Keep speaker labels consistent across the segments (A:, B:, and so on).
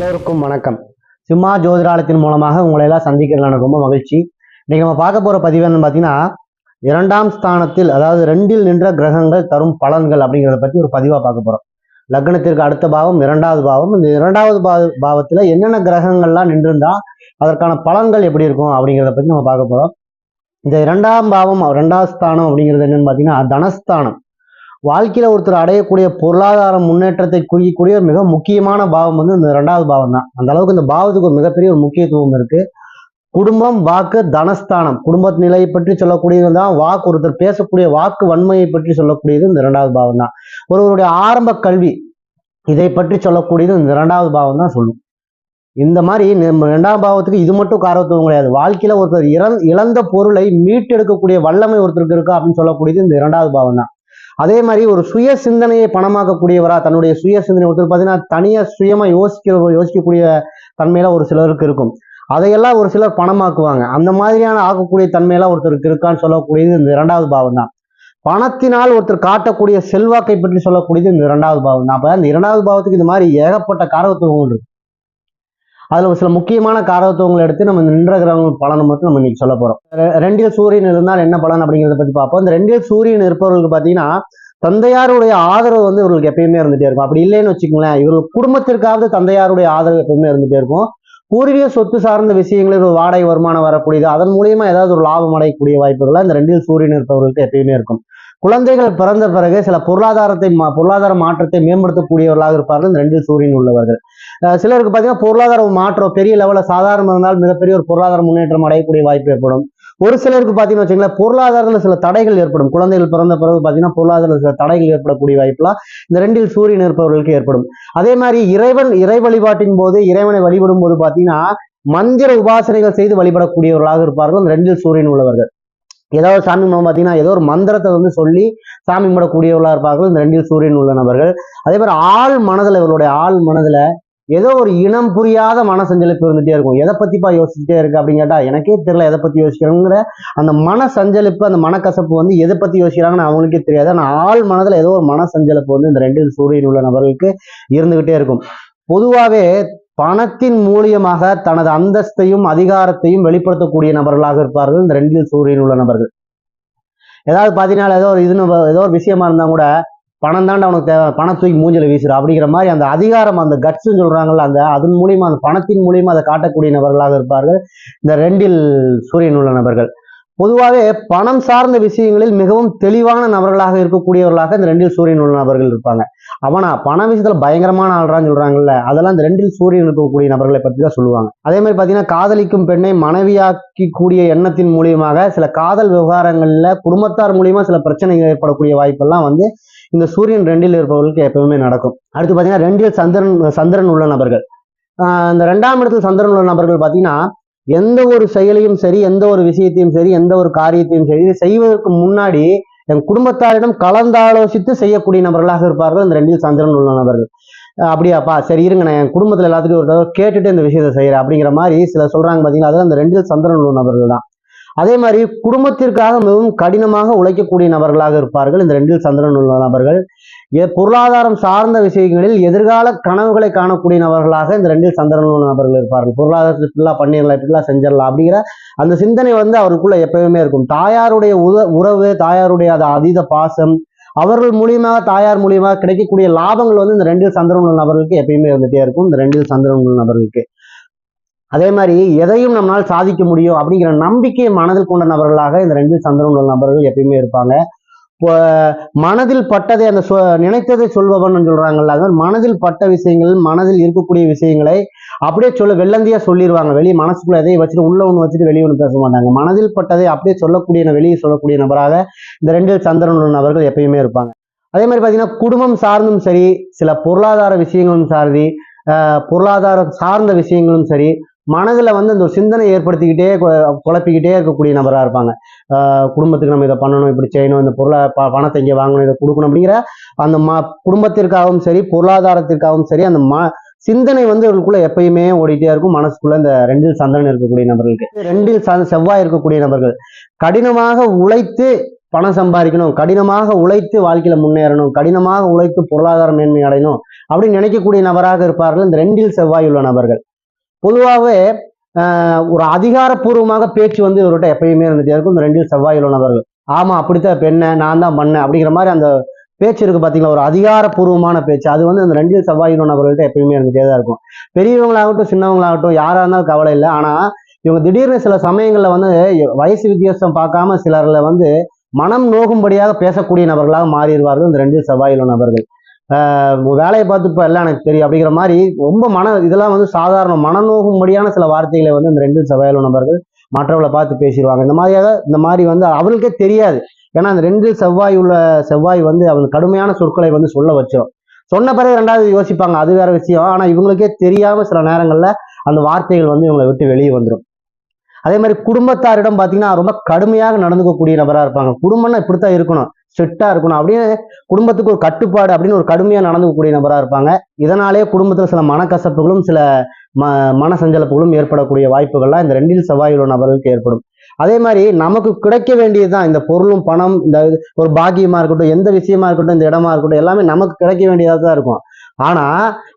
A: எல்லோருக்கும் வணக்கம். சிம்மா ஜோதிடாலயத்தின் மூலமாக உங்களை எல்லாம் சந்திக்கிறதுல எனக்கு ரொம்ப மகிழ்ச்சி. இன்னைக்கு நம்ம பார்க்க போற பதிவு என்னன்னு பார்த்தீங்கன்னா இரண்டாம் ஸ்தானத்தில் அதாவது ரெண்டில் நின்ற கிரகங்கள் தரும் பலன்கள் அப்படிங்கிறத பற்றி ஒரு பதிவாக பார்க்க போறோம். லக்னத்திற்கு அடுத்த பாவம் இரண்டாவது பாவம். இந்த இரண்டாவது பாவ பாவத்தில் என்னென்ன கிரகங்கள்லாம் நின்றிருந்தா அதற்கான பலன்கள் எப்படி இருக்கும் அப்படிங்கிறத பற்றி நம்ம பார்க்க போறோம். இந்த இரண்டாம் பாவம் இரண்டாவது ஸ்தானம் அப்படிங்கிறது என்னன்னு பார்த்தீங்கன்னா தனஸ்தானம். வாழ்க்கையில ஒருத்தர் அடையக்கூடிய பொருளாதார முன்னேற்றத்தை குறிக்கக்கூடிய ஒரு மிக முக்கியமான பாவம் வந்து இந்த ரெண்டாவது பாவம் தான். அந்த அளவுக்கு இந்த பாவத்துக்கு ஒரு மிகப்பெரிய ஒரு முக்கியத்துவம் இருக்கு. குடும்பம் வாக்கு தனஸ்தானம். குடும்ப நிலையை பற்றி சொல்லக்கூடியது தான் வாக்கு. ஒருத்தர் பேசக்கூடிய வாக்கு வன்மையை பற்றி சொல்லக்கூடியது இந்த இரண்டாவது பாவம் தான். ஒருவருடைய ஆரம்ப கல்வி இதை பற்றி சொல்லக்கூடியது இந்த இரண்டாவது பாவம் தான் சொல்லும். இந்த மாதிரி நம்ம இரண்டாம் பாவத்துக்கு இது மட்டும் காரத்துவம் கிடையாது. வாழ்க்கையில ஒருத்தர் இறந் இழந்த பொருளை மீட்டெடுக்கக்கூடிய வல்லமை ஒருத்தருக்கு இருக்கா அப்படின்னு சொல்லக்கூடியது இந்த இரண்டாவது பாவம் தான். அதே மாதிரி ஒரு சுய சிந்தனையை பணமாக்கக்கூடியவரா தன்னுடைய சுய சிந்தனை ஒருத்தர் பார்த்தீங்கன்னா தனியாக சுயமா யோசிக்கிற யோசிக்கக்கூடிய தன்மையில ஒரு சிலருக்கு இருக்கும். அதையெல்லாம் ஒரு சிலர் பணமாக்குவாங்க. அந்த மாதிரியான ஆக்கக்கூடிய தன்மையெல்லாம் ஒருத்தருக்கு இருக்கான்னு சொல்லக்கூடியது இந்த இரண்டாவது பாவம் தான் பணத்தினால் ஒருத்தர் காட்டக்கூடிய செல்வாக்கை பற்றி சொல்லக்கூடியது இந்த இரண்டாவது பாவம் தான் அப்போ இந்த இரண்டாவது பாவத்துக்கு இந்த மாதிரி ஏகப்பட்ட காரகத்துவங்கள் இருக்கு. அதில் ஒரு சில முக்கியமான காரகத்துவங்களை எடுத்து நம்ம நின்ற கிரகங்கள் பலனை மட்டும் நம்ம இன்னைக்கு சொல்ல போகிறோம் ரெண்டில் சூரியன் இருந்தால் என்ன பலன் அப்படிங்கிறத பத்தி பார்ப்போம். இந்த ரெண்டில் சூரியன் இருப்பவர்களுக்கு பாத்தீங்கன்னா தந்தையாருடைய ஆதரவு வந்து இவர்களுக்கு எப்பயுமே இருந்துட்டே இருக்கும். அப்படி இல்லைன்னு வச்சுக்கோங்களேன் இவர்கள் குடும்பத்திற்காவது தந்தையாருடைய ஆதரவு எப்பயுமே இருந்துட்டே இருக்கும். பூர்வீக சொத்து சார்ந்த விஷயங்களில் ஒரு வாடகை வருமானம் வரக்கூடியது. அதன் மூலியமா ஏதாவது ஒரு லாபம் அடையக்கூடிய வாய்ப்புகள் இந்த ரெண்டில் சூரியன் இருப்பவர்களுக்கு எப்பயுமே இருக்கும். குழந்தைகள் பிறந்த பிறகு சில பொருளாதாரத்தை பொருளாதார மாற்றத்தை மேம்படுத்தக்கூடியவர்களாக இருப்பார்கள். இந்த ரெண்டில் சூரியன் உள்ளவர்கள். சிலருக்கு பார்த்தீங்கன்னா பொருளாதார மாற்றம் பெரிய லெவலில் சாதாரணம் இருந்தால் மிகப்பெரிய ஒரு பொருளாதார முன்னேற்றம் அடையக்கூடிய வாய்ப்பு ஏற்படும். ஒரு சிலருக்கு பார்த்தீங்கன்னு வச்சுங்களேன் பொருளாதாரத்தில் சில தடைகள் ஏற்படும். குழந்தைகள் பிறந்த பிறகு பார்த்தீங்கன்னா பொருளாதாரத்தில் சில தடைகள் ஏற்படக்கூடிய வாய்ப்புலாம் இந்த ரெண்டில் சூரியன் இருப்பவர்களுக்கு ஏற்படும். அதே மாதிரி இறைவன் இறை வழிபாட்டின் போது இறைவனை வழிபடும் போது பார்த்தீங்கன்னா மந்திர உபாசனைகள் செய்து வழிபடக்கூடியவர்களாக இருப்பார்கள். இந்த ரெண்டில் சூரியன் உள்ளவர்கள். ஏதோ ஒரு சாமி மூலம் பார்த்தீங்கன்னா ஏதோ ஒரு மந்திரத்தை வந்து சொல்லி சாமி கும்பிடக்கூடியவர்களாக இருப்பார்கள். இந்த ரெண்டில் சூரியன் உள்ள நபர்கள். அதே மாதிரி ஆள் மனதில் இவருடைய ஆள் மனதில் ஏதோ ஒரு இனம் புரியாத மனசஞ்சலிப்பு இருந்துகிட்டே இருக்கும். எதை பற்றிப்பா யோசிச்சுட்டே இருக்கு அப்படின்னு கேட்டால் எனக்கே தெரியல எதை பற்றி யோசிக்கிறாங்கிற அந்த மன சஞ்சலிப்பு அந்த மனக்கசப்பு வந்து எதை பற்றி யோசிக்கிறாங்கன்னு அவங்களுக்கே தெரியாது. ஆனால் ஆள் மனதில் ஏதோ ஒரு மனசஞ்சலிப்பு வந்து இந்த ரெண்டில் சூரியன் உள்ள நபர்களுக்கு இருந்துக்கிட்டே இருக்கும். பொதுவாகவே பணத்தின் மூலியமாக தனது அந்தஸ்தையும் அதிகாரத்தையும் வெளிப்படுத்தக்கூடிய நபர்களாக இருப்பார்கள். இந்த ரெண்டில் சூரியன் உள்ள நபர்கள். ஏதாவது பார்த்தீங்கன்னா ஏதோ ஒரு இதுன்னு ஏதோ ஒரு விஷயமா இருந்தா கூட பணம் தாண்டா அவனுக்கு தேவை பணம் தூக்கி மூஞ்சல வீசுற அப்படிங்கிற மாதிரி அந்த அதிகாரம் அந்த கட்ஸ்ன்னு சொல்றாங்கல்ல அந்த அதன் மூலியமா அந்த பணத்தின் மூலியமா அதை காட்டக்கூடிய நபர்களாக இருப்பார்கள். இந்த ரெண்டில் சூரியன் உள்ள நபர்கள். பொதுவாகவே பணம் சார்ந்த விஷயங்களில் மிகவும் தெளிவான நபர்களாக இருக்கக்கூடியவர்களாக இந்த ரெண்டில் சூரியன் உள்ள நபர்கள் இருப்பாங்க. அவனா பண விஷயத்துல பயங்கரமான ஆள்றான்னு சொல்றாங்கல்ல அதெல்லாம் இந்த ரெண்டில் சூரியன் இருக்கக்கூடிய நபர்களை பற்றி தான் சொல்லுவாங்க. அதே மாதிரி பார்த்தீங்கன்னா காதலிக்கும் பெண்ணை மனைவியாக்கி கூடிய எண்ணத்தின் மூலியமாக சில காதல் விவகாரங்கள்ல குடும்பத்தார் மூலியமா சில பிரச்சனைகள் ஏற்படக்கூடிய வாய்ப்பெல்லாம் வந்து இந்த சூரியன் ரெண்டில் இருப்பவர்களுக்கு எப்பவுமே நடக்கும். அடுத்து பார்த்தீங்கன்னா ரெண்டில் சந்திரன் சந்திரன் உள்ள நபர்கள். இந்த ரெண்டாம் இடத்துல சந்திரன் உள்ள நபர்கள் பார்த்தீங்கன்னா எந்த ஒரு செயலையும் சரி எந்த ஒரு விஷயத்தையும் சரி எந்த ஒரு காரியத்தையும் சரி இதை செய்வதற்கு முன்னாடி என் குடும்பத்தாரிடம் கலந்தாலோசித்து செய்யக்கூடிய நபர்களாக இருப்பார்கள். இந்த ரெண்டில் சந்திரன் உள்ள நபர்கள். அஹ் அப்படியாப்பா சரி இருங்க நான் என் குடும்பத்தில் எல்லாத்துக்கும் ஒரு தடவை கேட்டுட்டு இந்த விஷயத்தை செய்கிறேன் அப்படிங்கிற மாதிரி சில சொல்றாங்க பார்த்தீங்கன்னா அதில் அந்த ரெண்டில் சந்திரன் உள்ள நபர்கள் தான். அதே மாதிரி குடும்பத்திற்காக மிகவும் கடினமாக உழைக்கக்கூடிய நபர்களாக இருப்பார்கள். இந்த ரெண்டில் சந்திரன் உள்ள நபர்கள். பொருளாதாரம் சார்ந்த விஷயங்களில் எதிர்கால கனவுகளை காணக்கூடிய நபர்களாக இந்த ரெண்டில் சந்திரன் நபர்கள் இருப்பார்கள். பொருளாதாரத்தை இப்படிலாம் பண்ணிடலாம் இப்படிலாம் செஞ்சிடலாம் அப்படிங்கிற அந்த சிந்தனை வந்து அவருக்குள்ள எப்பயுமே இருக்கும். தாயாருடைய உத உறவு தாயாருடைய அது அதீத பாசம் அவர்கள் மூலியமாக தாயார் மூலியமாக கிடைக்கக்கூடிய லாபங்கள் வந்து இந்த ரெண்டில் சந்திரன் உள்ள நபர்களுக்கு எப்பயுமே வந்துட்டே இருக்கும். இந்த ரெண்டில் சந்திரன் உள்ள நபர்களுக்கு. அதே மாதிரி எதையும் நம்மளால் சாதிக்க முடியும் அப்படிங்கிற நம்பிக்கையை மனதில் கொண்ட நபர்களாக இந்த ரெண்டு சந்திரன் உள்ள நபர்கள் எப்பயுமே இருப்பாங்க. மனதில் பட்டதை அந்த சொ- நினைத்ததை சொல்பவன் சொல்றாங்கல்ல அது மனதில் பட்ட விஷயங்கள் மனதில் இருக்கக்கூடிய விஷயங்களை அப்படியே சொல்ல வெள்ளந்தியா சொல்லிடுவாங்க வெளியே மனசுக்குள்ள எதையும் வச்சுட்டு உள்ள ஒன்று வச்சுட்டு வெளியே ஒன்று பேச மாட்டாங்க. மனதில் பட்டதை அப்படியே சொல்லக்கூடிய வெளியே சொல்லக்கூடிய நபராக இந்த ரெண்டில் சந்திரன் நபர்கள் எப்பயுமே இருப்பாங்க. அதே மாதிரி பார்த்தீங்கன்னா குடும்பம் சார்ந்தும் சரி சில பொருளாதார விஷயங்களும் சார்தி பொருளாதாரம் சார்ந்த விஷயங்களும் சரி மனதில் வந்து அந்த சிந்தனை ஏற்படுத்திக்கிட்டே கு- குழப்பிக்கிட்டே இருக்கக்கூடிய நபராக இருப்பாங்க. குடும்பத்துக்கு நம்ம இதை பண்ணணும் இப்படி செய்யணும் இந்த பொருளை ப பணத்தை இங்கே வாங்கணும் இதை கொடுக்கணும் அப்படிங்கிற அந்த ம குடும்பத்திற்காகவும் சரி பொருளாதாரத்திற்காகவும் சரி அந்த ம சிந்தனை வந்து இவர்களுக்குள்ள எப்பயுமே ஓடிட்டே இருக்கும். மனசுக்குள்ள இந்த ரெண்டில் சந்திரன் இருக்கக்கூடிய நபர்களுக்கு. ரெண்டில் சந்த செவ்வாய் இருக்கக்கூடிய நபர்கள். கடினமாக உழைத்து பணம் சம்பாதிக்கணும் கடினமாக உழைத்து வாழ்க்கையில முன்னேறணும் கடினமாக உழைத்து பொருளாதார மேன்மை அடையணும் அப்படின்னு நினைக்கக்கூடிய நபராக இருப்பார்கள் இந்த ரெண்டில் செவ்வாய் உள்ள நபர்கள். பொதுவாகவே ஒரு அதிகாரப்பூர்வமாக பேச்சு வந்து இவர்கிட்ட எப்பயுமே இருந்துட்டே இருக்கும். இந்த ரெண்டில் செவ்வாயில் உள்ளவர்கள் ஆமா அப்படித்தான் இப்ப என்ன நான் தான் பண்ணேன் அப்படிங்கிற மாதிரி அந்த பேச்சு இருக்கு பாத்தீங்களா? ஒரு அதிகாரப்பூர்வமான பேச்சு. அது வந்து அந்த ரெண்டில் செவ்வாயில் உள்ளவர்கள்ட்ட எப்பயுமே இருந்துட்டே தான் இருக்கும். பெரியவங்களாகட்டும் சின்னவங்களாகட்டும் யாரா இருந்தாலும் கவலை இல்லை. ஆனா இவங்க திடீர்னு சில சமயங்களில் வந்து வயசு வித்தியாசம் பார்க்காம சிலர்ல வந்து மனம் நோகும்படியாக பேசக்கூடிய நபர்களாக மாறிடுவார்கள் இந்த ரெண்டு செவ்வாயில நபர்கள். வேலையை பார்த்து இப்போ எல்லாம் எனக்கு தெரியும் அப்படிங்கிற மாதிரி ரொம்ப மன இதெல்லாம் வந்து சாதாரண மனநோகும்படியான சில வார்த்தைகளை வந்து இந்த ரெண்டு செவ்வாயில நபர்கள் மற்றவளை பார்த்து பேசிடுவாங்க. இந்த மாதிரியாக இந்த மாதிரி வந்து அவங்களுக்கே தெரியாது. ஏன்னா அந்த ரெண்டு செவ்வாய் உள்ள செவ்வாய் வந்து அவங்க கடுமையான சொற்களை வந்து சொல்ல வச்சிடும் சொன்ன பிறகு ரெண்டாவது யோசிப்பாங்க அது வேற விஷயம். ஆனால் இவங்களுக்கே தெரியாமல் சில நேரங்களில் அந்த வார்த்தைகள் வந்து இவங்களை விட்டு வெளியே வந்துடும் அதே மாதிரி குடும்பத்தாரிடம் பார்த்தீங்கன்னா ரொம்ப கடுமையாக நடந்துக்கக்கூடிய நபராக இருப்பாங்க. குடும்பம்னா இப்படித்தான் இருக்கணும். ஸ்ட்ரிக்டாக இருக்கணும். அப்படின்னு குடும்பத்துக்கு ஒரு கட்டுப்பாடு அப்படின்னு ஒரு கடுமையாக நடந்துக்கக்கூடிய நபராக இருப்பாங்க. இதனாலே குடும்பத்தில் சில மனக்கசப்புகளும் சில ம மன சஞ்சலப்புகளும் ஏற்படக்கூடிய வாய்ப்புகள்லாம் இந்த ரெண்டில் செவ்வாயுள்ள நபர்களுக்கு ஏற்படும். அதே மாதிரி நமக்கு கிடைக்க வேண்டியது தான் இந்த பொருளும் பணம் இந்த இது, ஒரு பாக்கியமா இருக்கட்டும் எந்த விஷயமா இருக்கட்டும் இந்த இடமா இருக்கட்டும் எல்லாமே நமக்கு கிடைக்க வேண்டியதாக தான் இருக்கும். ஆனா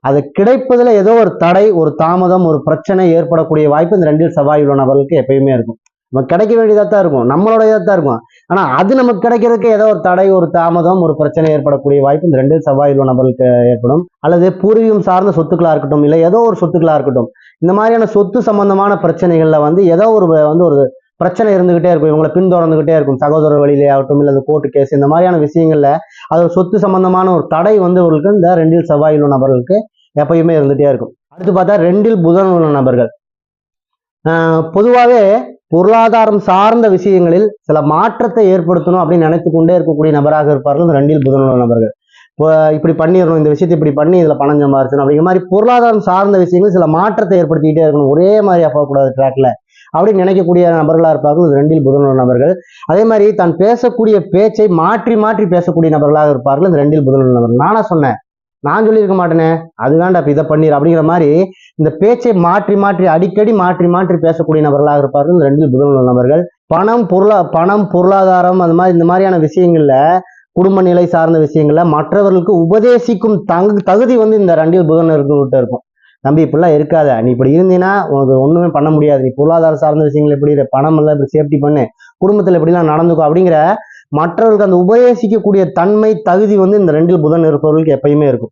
A: அது கிடைப்பதில் ஏதோ ஒரு தடை ஒரு தாமதம் ஒரு பிரச்சனை ஏற்படக்கூடிய வாய்ப்பு இந்த ரெண்டில் செவ்வாய் உள்ள நபர்களுக்கு எப்பயுமே இருக்கும். நமக்கு கிடைக்க வேண்டியதாக தான் இருக்கும். நம்மளோடதாக தான் இருக்கும். ஆனா அது நமக்கு கிடைக்கிறதுக்கு ஏதோ ஒரு தடை ஒரு தாமதம் ஒரு பிரச்சனை ஏற்படக்கூடிய வாய்ப்பு இந்த ரெண்டில் செவ்வாய் உள்ள நபர்களுக்கு ஏற்படும். அல்லது பூர்வீகம் சார்ந்த சொத்துக்களா இருக்கட்டும் இல்லை ஏதோ ஒரு சொத்துக்களா இருக்கட்டும். இந்த மாதிரியான சொத்து சம்பந்தமான பிரச்சனைகள்ல வந்து ஏதோ ஒரு வந்து ஒரு பிரச்சனை இருந்துகிட்டே இருக்கும். இவங்களை பின்தொடர்ந்துகிட்டே இருக்கும். சகோதர வழியிலே ஆகட்டும் இல்லை கோர்ட்டு கேஸ் இந்த மாதிரியான விஷயங்கள்ல அது ஒரு சொத்து சம்பந்தமான ஒரு தடை வந்து இவர்களுக்கு இந்த ரெண்டில் செவ்வாய் உள்ள நபர்களுக்கு எப்பயுமே இருந்துகிட்டே இருக்கும். அடுத்து பார்த்தா ரெண்டில் புதன் உள்ள நபர்கள். ஆஹ் பொதுவாகவே பொருளாதாரம் சார்ந்த விஷயங்களில் சில மாற்றத்தை ஏற்படுத்தணும் அப்படின்னு நினைத்து கொண்டே இருக்கக்கூடிய நபராக இருப்பார்கள் ரெண்டில் புதனுள்ள நபர்கள். இப்போ இப்படி பண்ணிடணும் இந்த விஷயத்தை இப்படி பண்ணி இதில் பணம் சம்பாரிச்சணும் அப்படிங்கிற மாதிரி பொருளாதாரம் சார்ந்த விஷயங்கள் சில மாற்றத்தை ஏற்படுத்திக்கிட்டே இருக்கணும். ஒரே மாதிரியா போகக்கூடாது ட்ராக்ல அப்படின்னு நினைக்கக்கூடிய நபர்களாக இருப்பார்கள் இது ரெண்டில் புதனுள்ள நபர்கள். அதே மாதிரி தான் பேசக்கூடிய பேச்சை மாற்றி மாற்றி பேசக்கூடிய நபர்களாக இருப்பார்கள் இந்த ரெண்டில் புதனுள்ள நபர்கள். நானா சொன்னேன் நான் சொல்லியிருக்க மாட்டேனே. அது வேண்டாம் இதை பண்ணிடு அப்படிங்கிற மாதிரி இந்த பேச்சை மாற்றி மாற்றி அடிக்கடி மாற்றி மாற்றி பேசக்கூடிய நபர்களாக இருப்பார்கள். இந்த ரெண்டு புதன் நபர்கள். பணம் பொருளா பணம் பொருளாதாரம் அது மாதிரி இந்த மாதிரியான விஷயங்கள்ல குடும்ப நிலை சார்ந்த விஷயங்கள்ல மற்றவர்களுக்கு உபதேசிக்கும் தங்கு தகுதி வந்து இந்த ரெண்டில் புதன் இருக்கும். நம்பி இப்படிலாம் இருக்காத. நீ இப்படி இருந்தீன்னா உனக்கு ஒன்றுமே பண்ண முடியாது. நீ பொருளாதார சார்ந்த விஷயங்கள் எப்படி பணம் எல்லாம் இப்படி சேஃப்டி பண்ணு. குடும்பத்தில் எப்படிலாம் நடந்துக்கும் அப்படிங்கிற மற்றவர்களுக்கு அந்த உபதேசிக்கக்கூடிய தன்மை தகுதி வந்து இந்த ரெண்டில் புதன் இருப்பவர்களுக்கு எப்பயுமே இருக்கும்.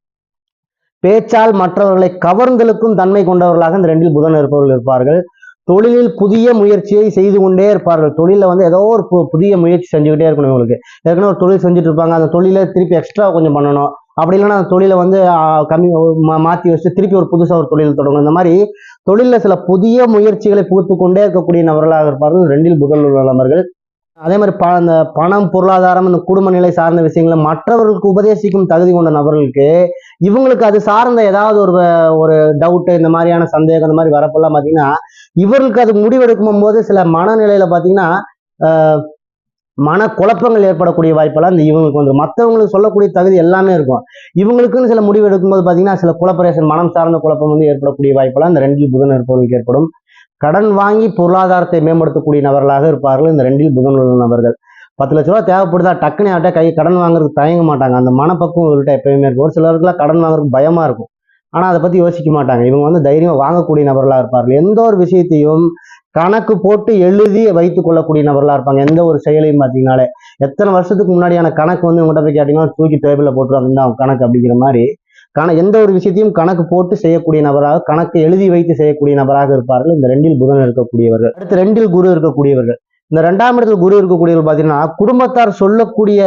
A: பேச்சால் மற்றவர்களை கவர்ந்தெழுக்கும் தன்மை கொண்டவர்களாக இந்த ரெண்டில் புதன் இருப்பவர்கள் இருப்பார்கள். தொழிலில் புதிய முயற்சியை செய்து கொண்டே இருப்பார்கள். தொழிலில் வந்து ஏதோ ஒரு பு- புதிய முயற்சி செஞ்சுக்கிட்டே இருக்கணும் இவங்களுக்கு. ஏற்கனவே ஒரு தொழில் செஞ்சுட்டு இருப்பாங்க அந்த தொழிலை திருப்பி எக்ஸ்ட்ரா கொஞ்சம் பண்ணணும். அப்படி இல்லைன்னா அந்த தொழிலை வந்து கம்மி மா- வச்சு திருப்பி ஒரு புதுசாக ஒரு தொழில் தொடங்கணும். இந்த மாதிரி தொழிலில் சில புதிய முயற்சிகளை புகுத்து கொண்டே இருக்கக்கூடிய நபர்களாக இருப்பார்கள். ரெண்டில் புதன் உள்ள நபர்கள் அதே மாதிரி ப அந்த பணம் பொருளாதாரம் இந்த குடும்ப நிலை சார்ந்த விஷயங்களை மற்றவர்களுக்கு உபதேசிக்கும் தகுதி கொண்ட நபர்களுக்கு இவங்களுக்கு அது சார்ந்த ஏதாவது ஒரு ஒரு டவுட்டு இந்த மாதிரியான சந்தேகம் இந்த மாதிரி வரப்பெல்லாம் பார்த்தீங்கன்னா இவர்களுக்கு அது முடிவெடுக்கும் போது சில மனநிலையில பார்த்தீங்கன்னா ஆஹ், மன குழப்பங்கள் ஏற்படக்கூடிய வாய்ப்பெல்லாம் இந்த இவங்களுக்கு வந்து மற்றவங்களுக்கு சொல்லக்கூடிய தகுதி எல்லாமே இருக்கும். இவங்களுக்குன்னு சில முடிவு எடுக்கும்போது பார்த்தீங்கன்னா சில குழப்பரேஷன் மனம் சார்ந்த குழப்பம் வந்து ஏற்படக்கூடிய வாய்ப்பெல்லாம் இந்த ரெண்டில் புதன் இருப்பவர்களுக்கு ஏற்படும். கடன் வாங்கி பொருளாதாரத்தை மேம்படுத்தக்கூடிய நபர்களாக இருப்பார்கள். இந்த ரெண்டில் புதன் உள்ள நபர்கள். பத்து லட்ச ரூபா தேவைப்படுதா? டக்குன்னு அவர்கிட்ட கை கடன் வாங்குறதுக்கு தயங்க மாட்டாங்க. அந்த மனப்பக்குவம் இவர்கிட்ட எப்பயுமே இருக்கும். ஒரு சிலருக்குலாம் கடன் வாங்குறதுக்கு பயமா இருக்கும். ஆனால் அதை பத்தி யோசிக்க மாட்டாங்க. இவங்க வந்து தைரியமாக வாங்கக்கூடிய நபர்களாக இருப்பார்கள். எந்த ஒரு விஷயத்தையும் கணக்கு போட்டு எழுதி வைத்துக் கொள்ளக்கூடிய நபர்களாக இருப்பாங்க. எந்த ஒரு செயலையும் பார்த்தீங்கனாலே. எத்தனை வருஷத்துக்கு முன்னாடியான கணக்கு வந்து உங்கள்கிட்ட போய் கேட்டீங்கன்னா தூக்கி டேபிளில் போட்டுருவாங்க. இந்த கணக்கு அப்படிங்கிற மாதிரி கண எந்த ஒரு விஷயத்தையும் கணக்கு போட்டு செய்யக்கூடிய நபராக கணக்கு எழுதி வைத்து செய்யக்கூடிய நபராக இருப்பார்கள். இந்த ரெண்டில் புதன் இருக்கக்கூடியவர்கள். அடுத்து ரெண்டில் குரு இருக்கக்கூடியவர்கள். இந்த ரெண்டாம் இடத்துல குரு இருக்கக்கூடியவர்கள் பார்த்தீங்கன்னா குடும்பத்தார் சொல்லக்கூடிய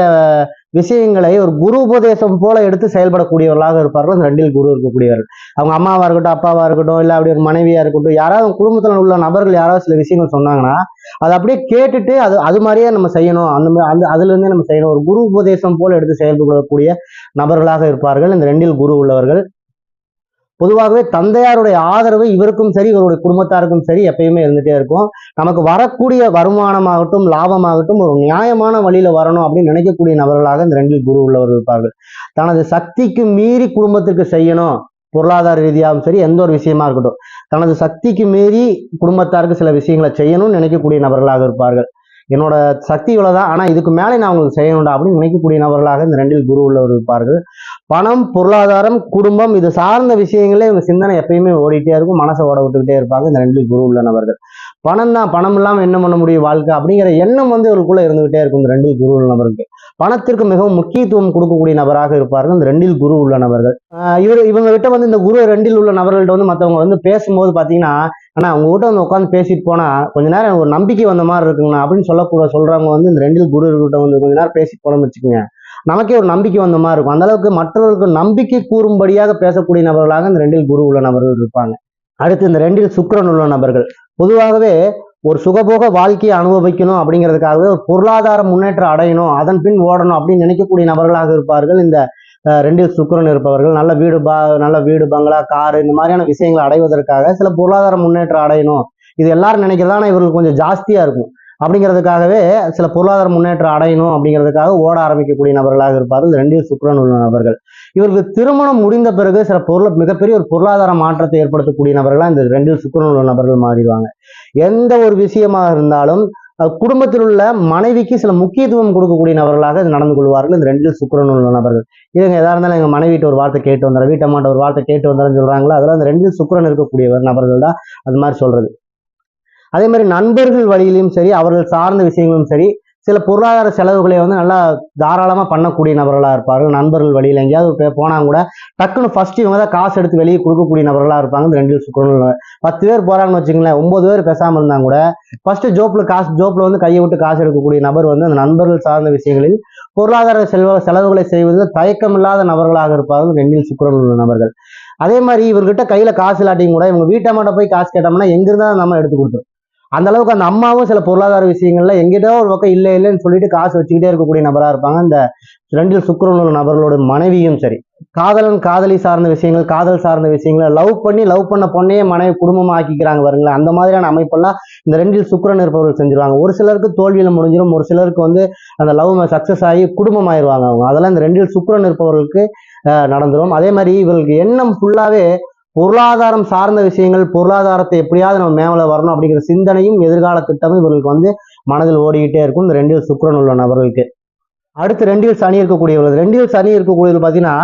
A: விஷயங்களை ஒரு குரு உபதேசம் போல எடுத்து செயல்படக்கூடியவர்களாக இருப்பார்கள். அந்த ரெண்டில் குரு இருக்கக்கூடியவர்கள். அவங்க அம்மாவாக இருக்கட்டும் அப்பாவாக இருக்கட்டும் இல்லை அப்படி ஒரு மனைவியாக இருக்கட்டும் யாராவது குடும்பத்தில் உள்ள நபர்கள் யாராவது சில விஷயங்கள் சொன்னாங்கன்னா அதை அப்படியே கேட்டுட்டு அது அது மாதிரியே நம்ம செய்யணும். அந்த மாதிரி அந்த அதுலேருந்தே நம்ம செய்யணும். ஒரு குரு உபதேசம் போல எடுத்து செயல்படக்கூடிய நபர்களாக இருப்பார்கள். இந்த ரெண்டில் குரு உள்ளவர்கள். பொதுவாகவே தந்தையாருடைய ஆதரவு இவருக்கும் சரி இவருடைய குடும்பத்தாருக்கும் சரி எப்பயுமே இருந்துகிட்டே இருக்கும். நமக்கு வரக்கூடிய வருமானமாகட்டும் லாபமாகட்டும் ஒரு நியாயமான வழியில் வரணும் அப்படின்னு நினைக்கக்கூடிய நபர்களாக இந்த ரெண்டில் குரு உள்ளவர்கள் இருப்பார்கள். தனது சக்திக்கு மீறி குடும்பத்திற்கு செய்யணும் பொருளாதார ரீதியாகவும் சரி எந்த ஒரு விஷயமா இருக்கட்டும். தனது சக்திக்கு மீறி குடும்பத்தாருக்கு சில விஷயங்களை செய்யணும்னு நினைக்கக்கூடிய நபர்களாக இருப்பார்கள். என்னோட சக்தி இவ்வளோதான் ஆனால் இதுக்கு மேலே நான் உங்களுக்கு செய்யணும்டா அப்படின்னு நினைக்கக்கூடிய நபர்களாக இந்த ரெண்டில் குரு உள்ளவர் இருப்பார்கள் பணம் பொருளாதாரம் குடும்பம் இது சார்ந்த விஷயங்களே இவங்க சிந்தனை எப்பயுமே ஓடிட்டே இருக்கும் மனசை ஓட விட்டுக்கிட்டே இருப்பாங்க இந்த ரெண்டில் குரு உள்ள நபர்கள். பணம் தான் பணம் இல்லாமல் என்ன பண்ண முடியும் வாழ்க்கை அப்படிங்கிற எண்ணம் வந்து இவருக்குள்ளே இருந்துகிட்டே இருக்கும் இந்த ரெண்டில் குரு உள்ள நபருக்கு பணத்திற்கு மிகவும் முக்கியத்துவம் கொடுக்கக்கூடிய நபராக இருப்பார்கள் இந்த ரெண்டில் குரு உள்ள நபர்கள். இவர் இவங்க கிட்ட வந்து இந்த குரு ரெண்டில் உள்ள நபர்கள்ட்ட வந்து மற்றவங்க வந்து பேசும்போது பார்த்தீங்கன்னா ஆனால் அவங்க கிட்ட வந்து உட்காந்து பேசிட்டு போனால் கொஞ்ச நேரம் எனக்கு ஒரு நம்பிக்கை வந்த மாதிரி இருக்குங்கண்ணா அப்படின்னு சொல்லக்கூட சொல்கிறவங்க வந்து இந்த ரெண்டில் குரு கிட்ட வந்து கொஞ்ச நேரம் பேசிட்டு போனோம்னு வச்சுக்கோங்க. நமக்கே ஒரு நம்பிக்கை வந்த மாதிரி இருக்கும். அந்த அளவுக்கு மற்றவர்களுக்கு நம்பிக்கை கூறும்படியாக பேசக்கூடிய நபர்களாக இந்த ரெண்டில் குரு உள்ள நபர்கள் இருப்பாங்க. அடுத்து இந்த ரெண்டில் சுக்கரன் உள்ள நபர்கள். பொதுவாகவே ஒரு சுகபோக வாழ்க்கையை அனுபவிக்கணும் அப்படிங்கிறதுக்காகவே ஒரு பொருளாதார முன்னேற்றம் அடையணும் அதன் பின் ஓடணும் அப்படின்னு நினைக்கக்கூடிய நபர்களாக இருப்பார்கள் இந்த ரெண்டு ரெண்டில் இருப்பவர்கள் நல்ல வீடு பா நல்ல வீடு பங்களா காரு இந்த மாதிரியான விஷயங்களை அடைவதற்காக சில பொருளாதார முன்னேற்றம் அடையணும். இது எல்லாரும் நினைக்கிறதா ஆனால் இவர்களுக்கு கொஞ்சம் ஜாஸ்தியாக இருக்கும். அப்படிங்கிறதுக்காகவே சில பொருளாதார முன்னேற்றம் அடையணும் அப்படிங்கிறதுக்காக ஓட ஆரம்பிக்கக்கூடிய நபர்களாக இருப்பார்கள். இந்த ரெண்டில் சுக்கிரன் உள்ள நபர்கள். இவருக்கு திருமணம் முடிந்த பிறகு சில பொருள் மிகப்பெரிய ஒரு பொருளாதார மாற்றத்தை ஏற்படுத்தக்கூடிய நபர்களாக இந்த ரெண்டில் சுக்கரன் உள்ள நபர்கள் மாறிடுவாங்க. எந்த ஒரு விஷயமாக இருந்தாலும் குடும்பத்தில் உள்ள மனைவிக்கு சில முக்கியத்துவம் கொடுக்கக்கூடிய நபர்களாக இது நடந்து கொள்வார்கள். இந்த ரெண்டில் சுக்கரன் உள்ள நபர்கள். இதுங்க எதா இருந்தாலும் எங்க மனைவிட்டு ஒரு வார்த்தை கேட்டு வந்துடுறேன் வீட்டம்மாட்ட ஒரு வார்த்தை கேட்டு வந்தாருன்னு சொல்கிறாங்களோ அதெல்லாம் அந்த ரெண்டில் சுக்கரன் இருக்கக்கூடியவர் நபர்கள் தான். அது மாதிரி சொல்றது. அதே மாதிரி நண்பர்கள் வழியிலையும் சரி அவர்கள் சார்ந்த விஷயங்களும் சரி சில பொருளாதார செலவுகளை வந்து நல்லா தாராளமாக பண்ணக்கூடிய நபர்களாக இருப்பார்கள். நண்பர்கள் வழியில் எங்கேயாவது போனால் கூட டக்குன்னு ஃபஸ்ட்டு இவங்க தான் காசு எடுத்து வெளியே கொடுக்கக்கூடிய நபர்களாக இருப்பாங்க. இந்த ரெண்டு சுக்கரன் பத்து பேர் போகிறாங்கன்னு வச்சுங்களேன் ஒம்பது பேர் பேசாமல் இருந்தாங்க கூட ஃபஸ்ட்டு ஜோப்பில் காசு ஜோப்பில் வந்து கையை விட்டு காசு எடுக்கக்கூடிய நபர் வந்து அந்த நண்பர்கள் சார்ந்த விஷயங்களில் பொருளாதார செல்வ செலவுகளை செய்வதில் தயக்கம் இல்லாத நபர்களாக இருப்பார்கள். ரெண்டில் சுக்கரன் உள்ள நபர்கள். அதே மாதிரி இவர்கிட்ட கையில் காசு இல்லாட்டியும் கூட இவங்க வீட்டை போய் காசு கேட்டோம்னா எங்கிருந்தாலும் நம்ம எடுத்து கொடுத்துரும். அந்த அளவுக்கு அந்த அம்மாவும் சில பொருளாதார விஷயங்கள்ல எங்கிட்ட ஒரு பக்கம் இல்லை இல்லைன்னு சொல்லிட்டு காசு வச்சுக்கிட்டே இருக்கக்கூடிய நபரா இருப்பாங்க. இந்த ரெண்டில் சுக்கரன் உள்ள நபர்களோட மனைவியும் சரி. காதலன் காதலி சார்ந்த விஷயங்கள் காதல் சார்ந்த விஷயங்களை லவ் பண்ணி லவ் பண்ண பொண்ணையே மனைவி குடும்பமா ஆக்கிக்கிறாங்க பாருங்களேன். அந்த மாதிரியான அமைப்பெல்லாம் இந்த ரெண்டில் சுக்கரன் இருப்பவர்கள் செஞ்சிருவாங்க. ஒரு சிலருக்கு தோல்வியில முடிஞ்சிடும் ஒரு சிலருக்கு வந்து அந்த லவ் சக்சஸ் ஆகி குடும்பம் ஆயிடுவாங்க அவங்க. அதெல்லாம் இந்த ரெண்டில் சுக்கரன் இருப்பவர்களுக்கு நடந்துடும் அதே மாதிரி இவர்களுக்கு எண்ணம் ஃபுல்லாவே பொருளாதாரம் சார்ந்த விஷயங்கள் பொருளாதாரத்தை எப்படியாவது நம்ம மேலே வரணும் அப்படிங்கிற சிந்தனையும் எதிர்கால திட்டமும் இவர்களுக்கு வந்து மனதில் ஓடிக்கிட்டே இருக்கும். இந்த ரெண்டில் சுக்கரன் உள்ள நபர்களுக்கு. அடுத்து ரெண்டில் சனி இருக்கக்கூடியவர்கள். ரெண்டில் சனி இருக்கக்கூடியவர்கள் பார்த்தீங்கன்னா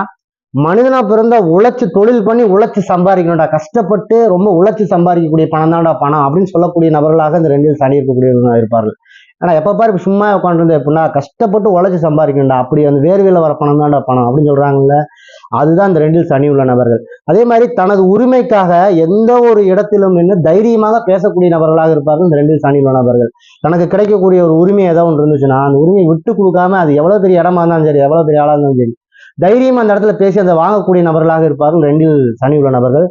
A: மனிதனா பிறந்த உழைச்சி தொழில் பண்ணி உழைச்சி சம்பாதிக்கணும்டா. கஷ்டப்பட்டு ரொம்ப உழைச்சி சம்பாதிக்கக்கூடிய பணம் தான்டா பணம் அப்படின்னு சொல்லக்கூடிய நபர்களாக இந்த ரெண்டில் சனி இருக்கக்கூடியவர்கள் இருப்பார்கள். ஆனா எப்ப பாரு இப்போ சும்மா உட்காந்துருந்து எப்படின்னா கஷ்டப்பட்டு உழைச்சி சம்பாதிக்கணும்டா. அப்படி அந்த வேர்வையில வர பணம் தான்டா பணம் அப்படின்னு சொல்றாங்கல்ல. அதுதான் இந்த ரெண்டில் சனி உள்ள நபர்கள். அதே மாதிரி தனது உரிமைக்காக எந்த ஒரு இடத்திலும் நின்று தைரியமாக பேசக்கூடிய நபர்களாக இருப்பார்கள் இந்த ரெண்டில் சனி உள்ள நபர்கள். தனக்கு கிடைக்கக்கூடிய ஒரு உரிமை ஏதோ ஒன்று இருந்துச்சுன்னா அந்த உரிமையை விட்டு கொடுக்காம அது எவ்வளவு பெரிய இடமா இருந்தாலும் சரி எவ்வளவு பெரிய ஆளாக இருந்தாலும் சரி தைரியம் அந்த இடத்துல பேசி அதை வாங்கக்கூடிய நபர்களாக இருப்பார்கள் ரெண்டில் சனி உள்ள நபர்கள்.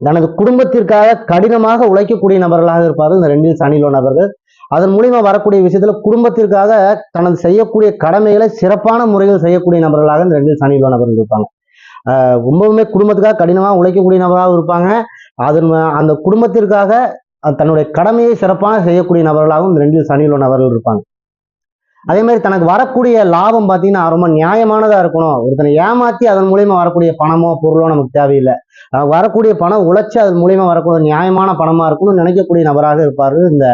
A: தனது குடும்பத்திற்காக கடினமாக உழைக்கக்கூடிய நபர்களாக இருப்பார்கள் இந்த ரெண்டில் சனி உள்ள நபர்கள். அதன் மூலியமா வரக்கூடிய விஷயத்துல குடும்பத்திற்காக தனது செய்யக்கூடிய கடமைகளை சிறப்பான முறையில் செய்யக்கூடிய நபர்களாக இந்த ரெண்டில் சனி உள்ள நபர்கள் இருப்பாங்க. ரொம்பவுமே குடும்பத்துக்காக கடினமாக உழைக்கக்கூடிய நபராகவும் இருப்பாங்க. அதன் அந்த குடும்பத்திற்காக தன்னுடைய கடமையை சிறப்பாக செய்யக்கூடிய நபர்களாகவும் இந்த ரெண்டில் சனியுள்ள நபர்கள் இருப்பாங்க. அதே மாதிரி தனக்கு வரக்கூடிய லாபம் பார்த்தீங்கன்னா ரொம்ப நியாயமானதா இருக்கணும். ஒருத்தனை ஏமாத்தி அதன் மூலியமா வரக்கூடிய பணமோ பொருளோ நமக்கு தேவையில்லை. வரக்கூடிய பணம் உழைச்சி அதன் மூலியமா வரக்கூடிய நியாயமான பணமா இருக்கணும்னு நினைக்கக்கூடிய நபராக இருப்பார்கள் இந்த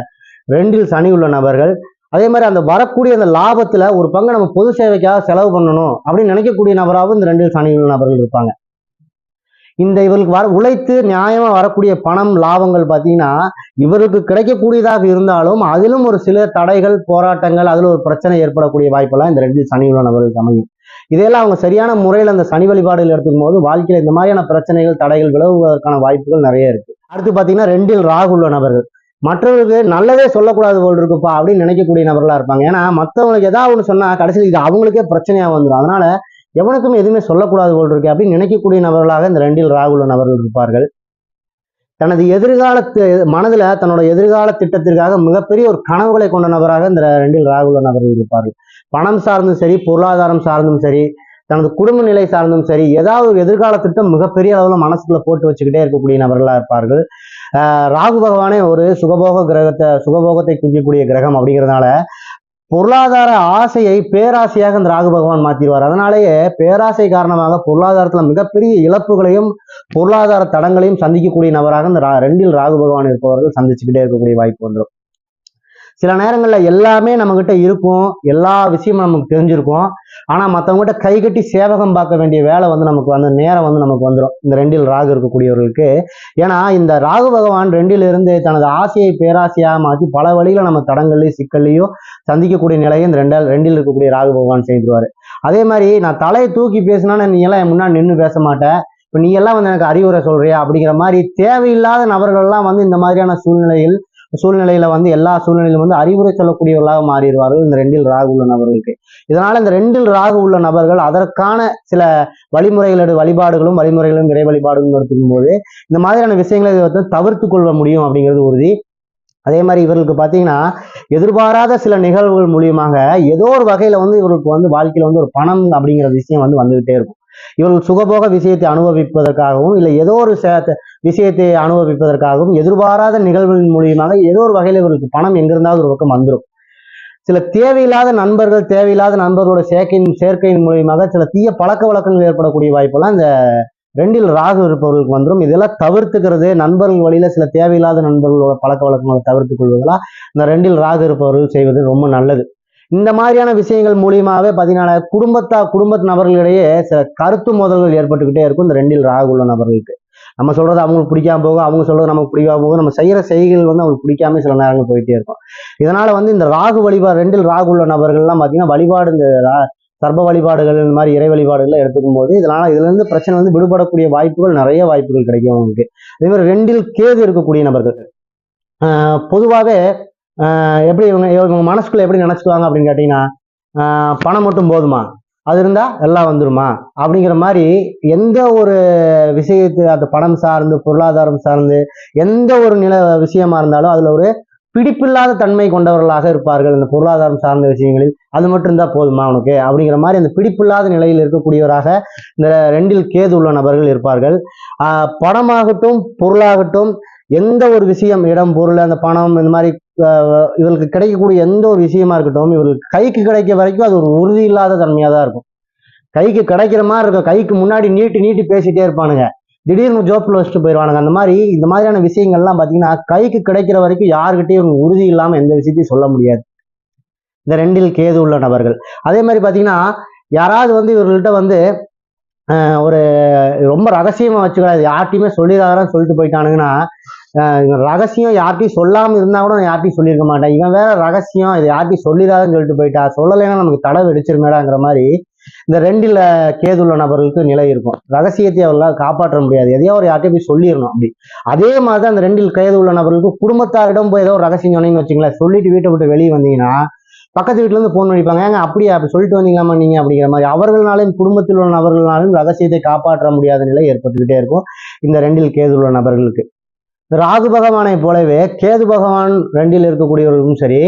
A: ரெண்டில் சனி உள்ள நபர்கள். அதே மாதிரி அந்த வரக்கூடிய அந்த லாபத்துல ஒரு பங்கு நம்ம பொது சேவைக்காக செலவு பண்ணணும் அப்படின்னு நினைக்கக்கூடிய நபராகவும் இந்த ரெண்டில் சனி உள்ள நபர்கள் இருப்பாங்க. இந்த இவர்களுக்கு வர உழைத்து நியாயமா வரக்கூடிய பணம் லாபங்கள் பார்த்தீங்கன்னா இவருக்கு கிடைக்கக்கூடியதாக இருந்தாலும் அதிலும் ஒரு சில தடைகள் போராட்டங்கள் அதில் ஒரு பிரச்சனை ஏற்படக்கூடிய வாய்ப்பெல்லாம் இந்த ரெண்டு சனி உள்ள நபர்களுக்கு அமையும். இதையெல்லாம் அவங்க சரியான முறையில் அந்த சனி வழிபாடுகள் எடுத்துக்கும் போது வாழ்க்கையில் இந்த மாதிரியான பிரச்சனைகள் தடைகள் விலகுவதற்கான வாய்ப்புகள் நிறைய இருக்கு. அடுத்து பார்த்தீங்கன்னா ரெண்டில் ராகு உள்ள நபர்கள். மற்றவர்களுக்கு நல்லதே சொல்லக்கூடாது போல் இருக்குப்பா அப்படின்னு நினைக்கக்கூடிய நபர்களா இருப்பாங்க. ஏன்னா மற்றவங்களுக்கு ஏதாவது ஒன்று சொன்னா கடைசியில் இது அவங்களுக்கே பிரச்சனையா வந்துடும் அதனால எவனுக்கும் எதுவுமே சொல்லக்கூடாது போல் இருக்கு அப்படின்னு நினைக்கக்கூடிய நபர்களாக இந்த ரெண்டில் ராகுல நபர்கள் இருப்பார்கள். தனது எதிர்காலத்து மனதுல தன்னோட எதிர்கால திட்டத்திற்காக மிகப்பெரிய ஒரு கனவுகளை கொண்ட நபராக இந்த ரெண்டில் ராகுல நபர்கள் இருப்பார்கள். பணம் சார்ந்தும் சரி பொருளாதாரம் சார்ந்தும் சரி தனது குடும்ப நிலை சார்ந்தும் சரி ஏதாவது ஒரு எதிர்கால திட்டம் மிகப்பெரிய அளவுல மனசுக்குள்ள போட்டு வச்சுக்கிட்டே இருக்கக்கூடிய நபர்களா இருப்பார்கள். ஆஹ் ராகு பகவானே ஒரு சுகபோக கிரகத்தை சுகபோகத்தை குவிக்கக்கூடிய கிரகம் அப்படிங்கிறதுனால பொருளாதார ஆசையை பேராசையாக இந்த ராகு பகவான் மாத்திடுவார். அதனாலேயே பேராசை காரணமாக பொருளாதாரத்துல மிகப்பெரிய இழப்புகளையும் பொருளாதார தடங்களையும் சந்திக்கக்கூடிய நபராக இந்த ரெண்டில் ராகு பகவான் இருப்பவர்கள் சந்திச்சுக்கிட்டே இருக்கக்கூடிய வாய்ப்பு வந்துடும். சில நேரங்களில் எல்லாமே நம்மக்கிட்ட இருக்கும். எல்லா விஷயமும் நமக்கு தெரிஞ்சிருக்கும். ஆனால் மற்றவங்ககிட்ட கை கட்டி சேவகம் பார்க்க வேண்டிய வேலை வந்து நமக்கு வந்து நேரம் வந்து நமக்கு வந்துடும் இந்த ரெண்டில் ராகு இருக்கக்கூடியவர்களுக்கு. ஏன்னா இந்த ராகு பகவான் ரெண்டில் இருந்து தனது ஆசையை பேராசையாக மாற்றி பல வழியில் நம்ம தடங்கள்லையும் சிக்கல்லையும் சந்திக்கக்கூடிய நிலையை இந்த ரெண்டால் ரெண்டில் இருக்கக்கூடிய ராகு பகவான் செய்துருவார். அதே மாதிரி நான் தலையை தூக்கி பேசினா நீ எல்லாம் என் முன்னாடி நின்று பேச மாட்டேன் இப்போ நீ எல்லாம் வந்து எனக்கு அறிவுரை சொல்றியா? அப்படிங்கிற மாதிரி தேவையில்லாத நபர்கள்லாம் வந்து இந்த மாதிரியான சூழ்நிலையில் சூழ்நிலையில வந்து எல்லா சூழ்நிலையிலும் வந்து அறிவுரை சொல்லக்கூடியவர்களாக மாறிடுவார்கள் இந்த ரெண்டில் ராகு உள்ள நபர்களுக்கு. இதனால இந்த ரெண்டில் ராகு உள்ள நபர்கள் அதற்கான சில வழிமுறைகளோட வழிபாடுகளும் வழிமுறைகளும் இறை வழிபாடுகளும் இருக்கும் போது இந்த மாதிரியான விஷயங்களை வந்து தவிர்த்து கொள்ள முடியும் அப்படிங்கிறது உறுதி. அதே மாதிரி இவர்களுக்கு பார்த்தீங்கன்னா எதிர்பாராத சில நிகழ்வுகள் மூலியமாக ஏதோ ஒரு வகையில வந்து இவருக்கு வந்து வாழ்க்கையில வந்து ஒரு பணம் அப்படிங்கிற விஷயம் வந்து வந்துகிட்டே இருக்கும். இவர்கள் சுகபோக விஷயத்தை அனுபவிப்பதற்காகவும் இல்லை ஏதோ ஒரு சே- விஷயத்தை அனுபவிப்பதற்காகவும் எதிர்பாராத நிகழ்வுகளின் மூலியமாக ஏதோ ஒரு வகையில் இவர்களுக்கு பணம் எங்கிருந்தாவது ஒரு பக்கம் வந்துடும் சில தேவையில்லாத நண்பர்கள் தேவையில்லாத நண்பர்களோட சேர்க்கையின் சேர்க்கையின் மூலியமாக சில தீய பழக்க வழக்கங்கள் ஏற்படக்கூடிய வாய்ப்பெல்லாம் இந்த ரெண்டில் ராகு இருப்பவர்களுக்கு வந்துடும் இதெல்லாம் தவிர்த்துக்கிறது நண்பர்கள் வழியில சில தேவையில்லாத நண்பர்களோட பழக்க வழக்கங்களை தவிர்த்துக் கொள்வதெல்லாம் இந்த ரெண்டில் ராகு இருப்பவர்கள் செய்வது ரொம்ப நல்லது. இந்த மாதிரியான விஷயங்கள் மூலியமாகவே பார்த்தீங்கன்னா குடும்பத்தா குடும்பத்து நபர்களிடையே சில கருத்து மோதல்கள் ஏற்பட்டுக்கிட்டே இருக்கும். இந்த ரெண்டில் ராகு உள்ள நபர்களுக்கு. நம்ம சொல்றது அவங்களுக்கு பிடிக்காம போகும் அவங்க சொல்றது நமக்கு பிடிக்காம போகும். நம்ம செய்யற செய்கைகள் வந்து அவங்களுக்கு பிடிக்காம சில நேரங்கள் போயிட்டே இருக்கும். இதனால வந்து இந்த ராகு வழிபாடு ரெண்டில் ராகு உள்ள நபர்கள்லாம் பார்த்தீங்கன்னா வழிபாடு இந்த ரா- சர்ப வழிபாடுகள் இந்த மாதிரி இறை வழிபாடுகள்லாம் எடுத்துக்கும் போது இதனால இதுல இருந்து பிரச்சனை வந்து விடுபடக்கூடிய வாய்ப்புகள் நிறைய வாய்ப்புகள் கிடைக்கும் அவங்களுக்கு. அதே மாதிரி ரெண்டில் கேது இருக்கக்கூடிய நபர்கள். பொதுவாகவே எப்படி இவங்க இவங்க மனசுக்குள்ள எப்படி நினச்சிக்குவாங்க அப்படின்னு கேட்டிங்கன்னா பணம் மட்டும் போதுமா? அது இருந்தால் எல்லாம் வந்துருமா? அப்படிங்கிற மாதிரி எந்த ஒரு விஷயத்து அந்த பணம் சார்ந்து பொருளாதாரம் சார்ந்து எந்த ஒரு நில விஷயமா இருந்தாலும் அதில் ஒரு பிடிப்பில்லாத தன்மை கொண்டவர்களாக இருப்பார்கள். இந்த பொருளாதாரம் சார்ந்த விஷயங்களில் அது மட்டும் இருந்தால் போதுமா உனக்கு? அப்படிங்கிற மாதிரி அந்த பிடிப்பில்லாத நிலையில் இருக்கக்கூடியவராக இந்த ரெண்டில் கேது உள்ள நபர்கள் இருப்பார்கள். பணமாகட்டும் பொருளாகட்டும் எந்த ஒரு விஷயம் இடம் பொருள் அந்த பணம் இந்த மாதிரி இவர்களுக்கு கிடைக்கக்கூடிய எந்த ஒரு விஷயமா இருக்கட்டும் இவர்களுக்கு கைக்கு கிடைக்க வரைக்கும் அது ஒரு உறுதி இல்லாத தன்மையா தான் இருக்கும். கைக்கு கிடைக்கிற மாதிரி இருக்கும். கைக்கு முன்னாடி நீட்டி நீட்டி பேசிட்டே இருப்பானுங்க. திடீர்னு ஜோப்பில் வச்சுட்டு போயிடுவானுங்க. அந்த மாதிரி இந்த மாதிரியான விஷயங்கள்லாம் பார்த்தீங்கன்னா கைக்கு கிடைக்கிற வரைக்கும் யாருக்கிட்டையும் உறுதி இல்லாமல் எந்த விஷயத்தையும் சொல்ல முடியாது. இந்த ரெண்டில் கேது உள்ள நபர்கள். அதே மாதிரி பார்த்தீங்கன்னா யாராவது வந்து இவர்கள்ட்ட வந்து ஒரு ரொம்ப ரகசியமா வச்சுக்கூடாது யார்ட்டையுமே சொல்லிடாதான் சொல்லிட்டு போயிட்டானுங்கன்னா இவன் ரகசியம் யார்ட்டையும் சொல்லாம இருந்தா கூட நான் யார்ட்டையும் சொல்லியிருக்க மாட்டேன். இவன் வேற ரகசியம் இது யார்ட்டையும் சொல்லிடாதுன்னு சொல்லிட்டு போயிட்டா சொல்லலைன்னா நமக்கு தடவை வெடிச்சிருமேடாங்கிற மாதிரி இந்த ரெண்டில் கேதுள்ள நபர்களுக்கு நிலை இருக்கும். ரகசியத்தை அவர்களால் காப்பாற்ற முடியாது. எதையோ ஒரு யார்ட்டையும் போய் சொல்லிடணும் அப்படி. அதே மாதிரி தான் அந்த ரெண்டில் கேது உள்ள நபர்களுக்கு குடும்பத்தாரிடம் போய் ஏதோ ஒரு ரகசியம் சொன்னீங்கன்னு வச்சுங்களேன் சொல்லிட்டு வீட்டை விட்டு வெளியே வந்தீங்கன்னா பக்கத்து வீட்டிலேருந்து ஃபோன் பண்ணிப்பாங்க. ஏங்க அப்படியா? அப்படி சொல்லிட்டு வந்தீங்களாமா நீங்கள் அப்படிங்கிற மாதிரி. அவர்களாலும் குடும்பத்தில் உள்ள நபர்களாலும் ரகசியத்தை காப்பாற்ற முடியாத நிலை ஏற்பட்டுக்கிட்டே இருக்கும். இந்த ரெண்டில் கேது உள்ள நபர்களுக்கு. ராகு பகவானை போலவே கேது பகவான் ரெண்டில் இருக்கக்கூடியவர்களுக்கும் சரி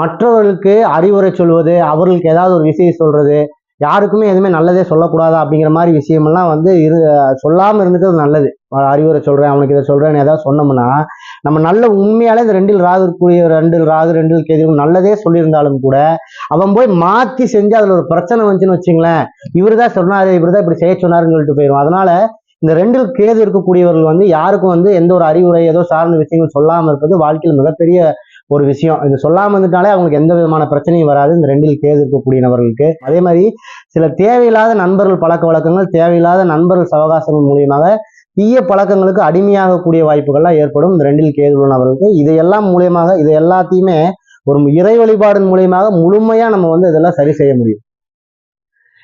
A: மற்றவர்களுக்கு அறிவுரை சொல்வது அவர்களுக்கு ஏதாவது ஒரு விஷயம் சொல்றது யாருக்குமே எதுவுமே நல்லதே சொல்லக்கூடாதா அப்படிங்கிற மாதிரி விஷயமெல்லாம் வந்து இரு சொல்லாமல் இருந்துக்கிறது நல்லது. அறிவுரை சொல்கிறேன் அவனுக்கு இதை சொல்கிறேன்னு ஏதாவது சொன்னோம்னா நம்ம நல்ல உண்மையாலே இந்த ரெண்டில் ராகு இருக்கக்கூடிய ரெண்டில் ராகு ரெண்டில் கேது நல்லதே சொல்லியிருந்தாலும் கூட அவன் போய் மாற்றி செஞ்சு அதில் ஒரு பிரச்சனை வந்துச்சுன்னு வச்சுங்களேன் இவர் தான் சொன்னார் இவர் தான் இப்படி செய்ய சொன்னாருன்னு சொல்லிட்டு போயிடும் அதனால் இந்த ரெண்டில் கேது இருக்கக்கூடியவர்கள் வந்து யாருக்கும் வந்து எந்த ஒரு அறிவுரை ஏதோ சார்ந்த விஷயங்கள் சொல்லாமல் இருப்பது வாழ்க்கையில் மிகப்பெரிய ஒரு விஷயம். இது சொல்லாமல் இருந்துட்டாலே அவங்களுக்கு எந்த விதமான பிரச்சனையும் வராது. இந்த ரெண்டில் கேது இருக்கக்கூடிய நபர்களுக்கு அதே மாதிரி சில தேவையில்லாத நண்பர்கள் பழக்க வழக்கங்கள் தேவையில்லாத நண்பர்கள் சவகாசங்கள் மூலியமாக தீய பழக்கங்களுக்கு அடிமையாகக்கூடிய வாய்ப்புகள்லாம் ஏற்படும். இந்த ரெண்டில் கேது உள்ள நபர்களுக்கு இதையெல்லாம் மூலியமாக இதை எல்லாத்தையுமே ஒரு இறை வழிபாடின் மூலியமாக முழுமையா நம்ம வந்து இதெல்லாம் சரி செய்ய முடியும்.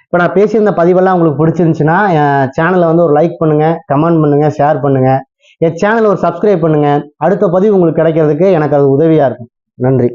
A: இப்போ நான் பேசியிருந்த பதிவெல்லாம் உங்களுக்கு பிடிச்சிருந்துச்சுன்னா சேனலை வந்து ஒரு லைக் பண்ணுங்க கமெண்ட் பண்ணுங்க ஷேர் பண்ணுங்க. என் சேனலை ஒரு சப்ஸ்கிரைப் பண்ணுங்க. அடுத்த பதிவு உங்களுக்கு கிடைக்கிறதுக்கு எனக்கு அது உதவியாக இருக்கும். நன்றி.